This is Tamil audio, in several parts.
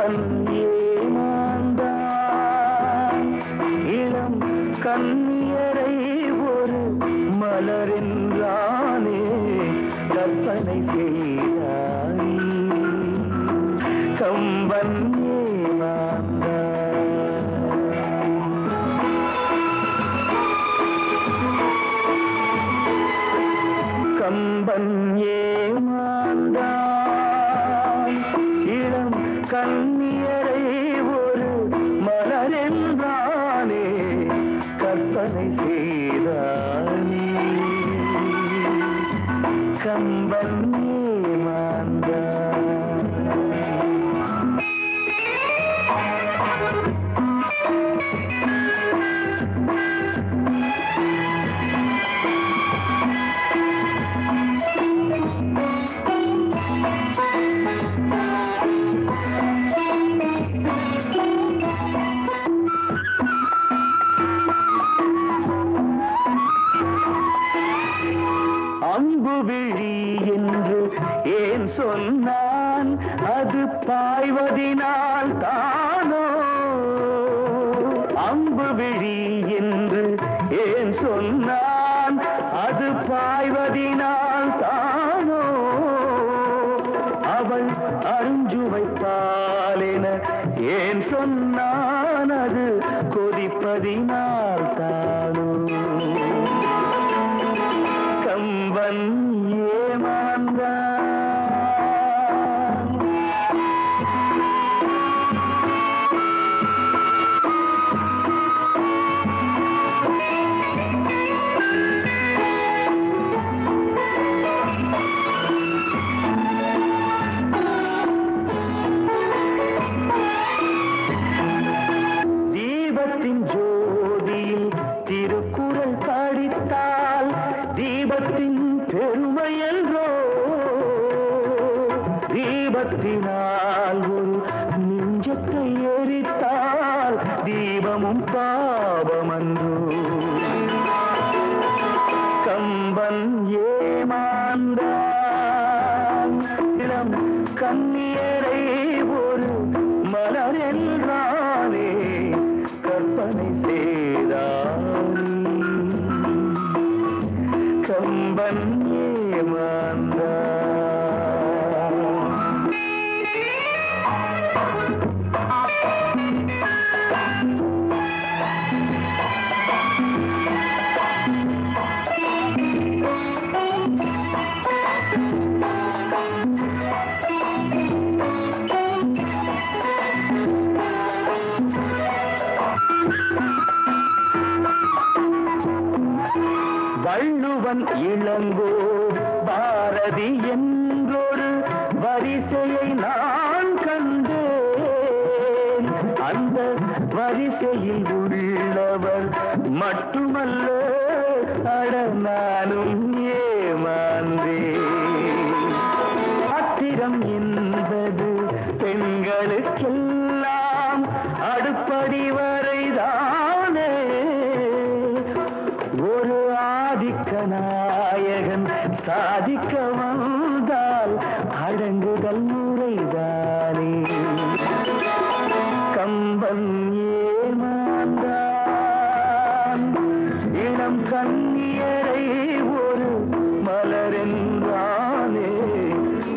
கம்பன் ஏமாந்தான் இளம் கண்ணியரை ஒரு மலரென்றானே கற்பனை செய்தாய். கம்பன் இளம் விழி என்று ஏன் சொன்னான்? அது பாய்வதினால் தானோ? அம்பு விழி என்று ஏன் சொன்னான்? அது பாய்வதினால் தானோ? அவள் அருஞ்சுவை பாலென ஏன் சொன்னான்? அது கொதிப்பதினால் தான்? பக்தினால் ஒரு நெஞ்சத்தை எரித்தால் தீபமும் பாவமன்றோ. கம்பன் ஏமாந்தான். இளம் கண்ணியரை ஒரு மலர் என்றானே கற்பனை செய்தான். கம்பன் வள்ளுவன் இளங்கோ பாரதி என்றொரு வரிசையை நான் கண்டேன். அந்த வரிசையில் உள்ளவர் மட்டுமல்ல அட நானும் அடங்குதல் முறைதானே கம்பன் ஏமாந்தான். இளம் கண்ணியரை ஒரு மலரென்றானே.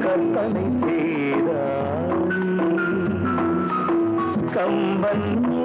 கற்பனை செய்தான். கம்பன்